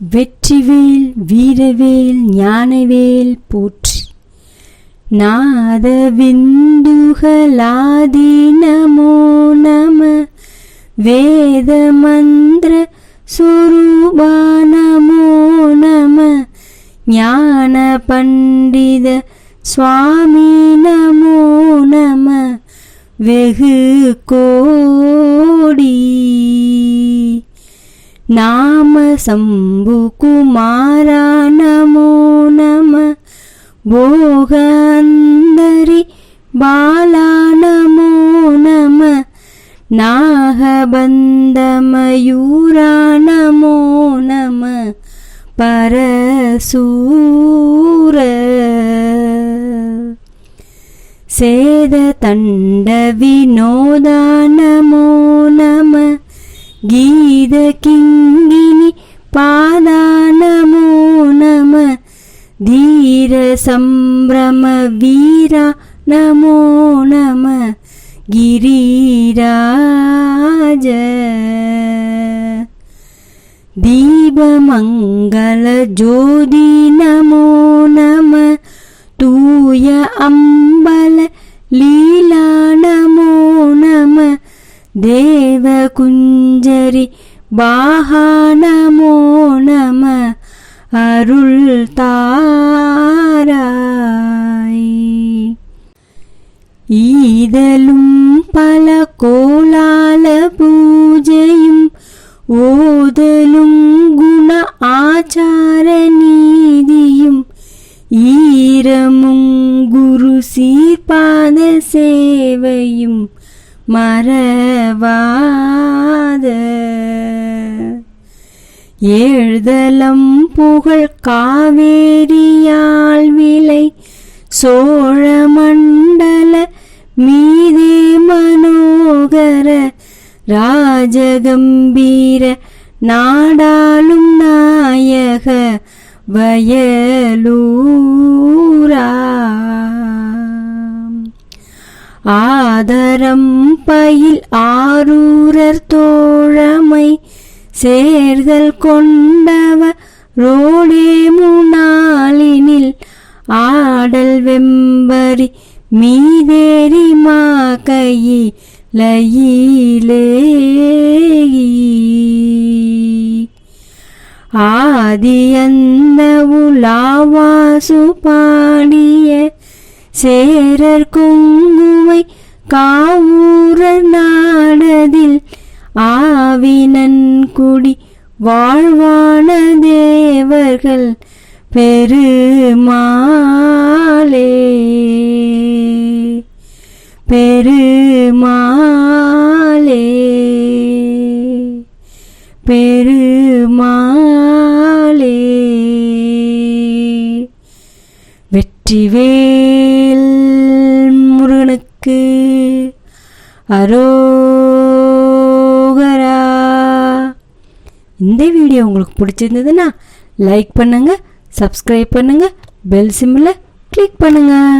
வெற்றிவேல் வீரவேல் ஞானவேல் போற்றி. நாத விந்துகலாதி நமோ நம. வேத மந்திர சுரூபா நமோ நம. ஞான பண்டித சுவாமி நமோ நம. வெகு கோடி நாம சம்பு குமாரா நமோ நம போகந்தரி பாலா நமோ நம நாகபந்தமயூரா நமோ நம பரசூர. சேத ගීද කිංගිනි පාදානමෝ නම ධීර සම්බ්‍රම වීරා නමෝ නම ගිරිරාජ. දීප මංගල ජෝති නමෝ නම තූය අම්බල ලීලා නමෝ නම දේව කුංජ பாஹா நமோ நம அருள் தாராய். ஈதலும் பல கோலால பூஜையும் ஓதலும் குண ஆச்சார நீதியும் ஈரமும் குரு சீர்பாத சேவையும் மறவாத ஏழ்தலம் புகழ் காவேரியால் விலை சோழ மண்டல மீதே மனோகர ராஜகம்பீர நாடாளும் நாயக வயலூரா. ஆதரம் பயில் ஆரூரர் தோழமை சேர்தல் கொண்டவ ரோடே முனாலினில் ஆடல் வெம்பரி மீதேறி மாக்கையி லயிலே. ஆதியந்த உலாவாசு பாடிய சேரர் குங்குமை காவூர நாடதில் ஆவினன் குடி வாழ்வான தேவர்கள் பெருமாளே. பெருமாளே. பெருமாளே. வெற்றிவேல் முருகனுக்கு அரோ இந்த வீடியோ உங்களுக்கு பிடிச்சிருந்ததுன்னா லைக் பண்ணுங்கள் சப்ஸ்கிரைப் பண்ணுங்கள் பெல் சிம்மில் கிளிக் பண்ணுங்கள்